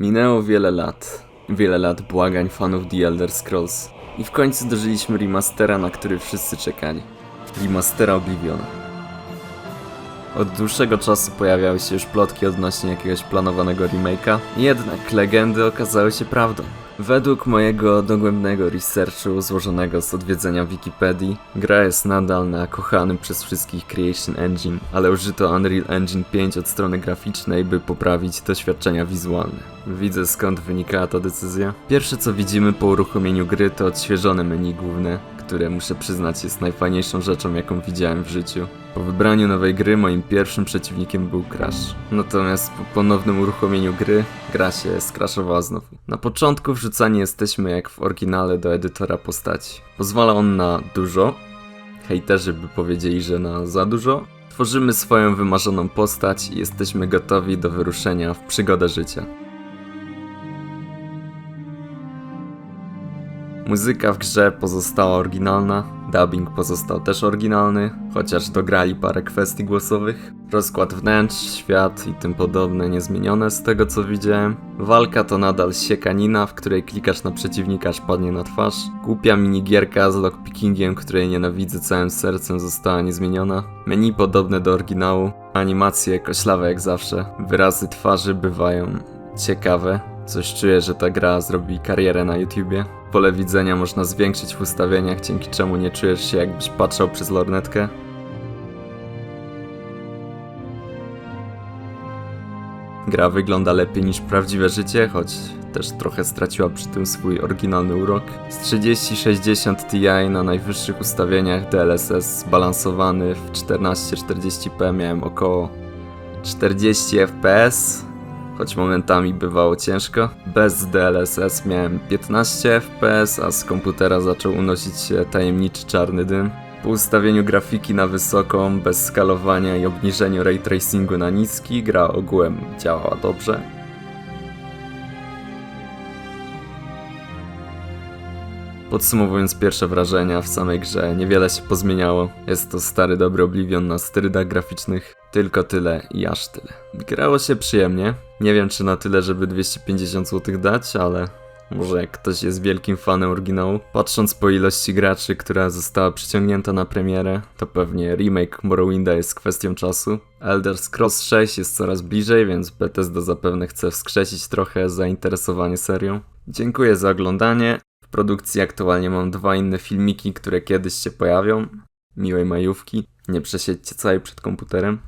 Minęło wiele lat. Wiele lat błagań fanów The Elder Scrolls. I w końcu dożyliśmy remastera, na który wszyscy czekali. Remastera Obliviona. Od dłuższego czasu pojawiały się już plotki odnośnie jakiegoś planowanego remake'a, jednak legendy okazały się prawdą. Według mojego dogłębnego researchu złożonego z odwiedzenia Wikipedii, gra jest nadal na kochanym przez wszystkich Creation Engine, ale użyto Unreal Engine 5 od strony graficznej, by poprawić doświadczenia wizualne. Widzę skąd wynikała ta decyzja. Pierwsze co widzimy po uruchomieniu gry to odświeżone menu główne, które muszę przyznać jest najfajniejszą rzeczą jaką widziałem w życiu. Po wybraniu nowej gry moim pierwszym przeciwnikiem był Crash. Natomiast po ponownym uruchomieniu gry, gra się skraszowała znowu. Na początku wrzucani jesteśmy jak w oryginale do edytora postaci. Pozwala on na dużo, hejterzy by powiedzieli, że na za dużo. Tworzymy swoją wymarzoną postać i jesteśmy gotowi do wyruszenia w przygodę życia. Muzyka w grze pozostała oryginalna, dubbing pozostał też oryginalny, chociaż dograli parę kwestii głosowych. Rozkład wnętrz, świat i tym podobne niezmienione z tego co widziałem. Walka to nadal siekanina, w której klikasz na przeciwnika aż padnie na twarz. Głupia minigierka z lockpickingiem, której nienawidzę całym sercem została niezmieniona. Menu podobne do oryginału, animacje koślawe jak zawsze. Wyrazy twarzy bywają ciekawe. Coś czuję, że ta gra zrobi karierę na YouTubie. Pole widzenia można zwiększyć w ustawieniach, dzięki czemu nie czujesz się jakbyś patrzał przez lornetkę. Gra wygląda lepiej niż prawdziwe życie, choć też trochę straciła przy tym swój oryginalny urok. Z 3060 Ti na najwyższych ustawieniach DLSS zbalansowany w 1440p miałem około 40 fps, choć momentami bywało ciężko. Bez DLSS miałem 15 fps, a z komputera zaczął unosić się tajemniczy czarny dym. Po ustawieniu grafiki na wysoką, bez skalowania i obniżeniu ray tracingu na niski, gra ogółem działała dobrze. Podsumowując pierwsze wrażenia w samej grze, niewiele się pozmieniało. Jest to stary dobry Oblivion na sterydach graficznych. Tylko tyle i aż tyle. Grało się przyjemnie. Nie wiem czy na tyle, żeby 250 zł dać, ale może jak ktoś jest wielkim fanem oryginału. Patrząc po ilości graczy, która została przyciągnięta na premierę, to pewnie remake Morrowinda jest kwestią czasu. Elder Scrolls 6 jest coraz bliżej, więc Bethesda zapewne chce wskrzesić trochę zainteresowanie serią. Dziękuję za oglądanie. Produkcji aktualnie mam dwa inne filmiki, które kiedyś się pojawią. Miłej majówki. Nie przesiedźcie całej przed komputerem.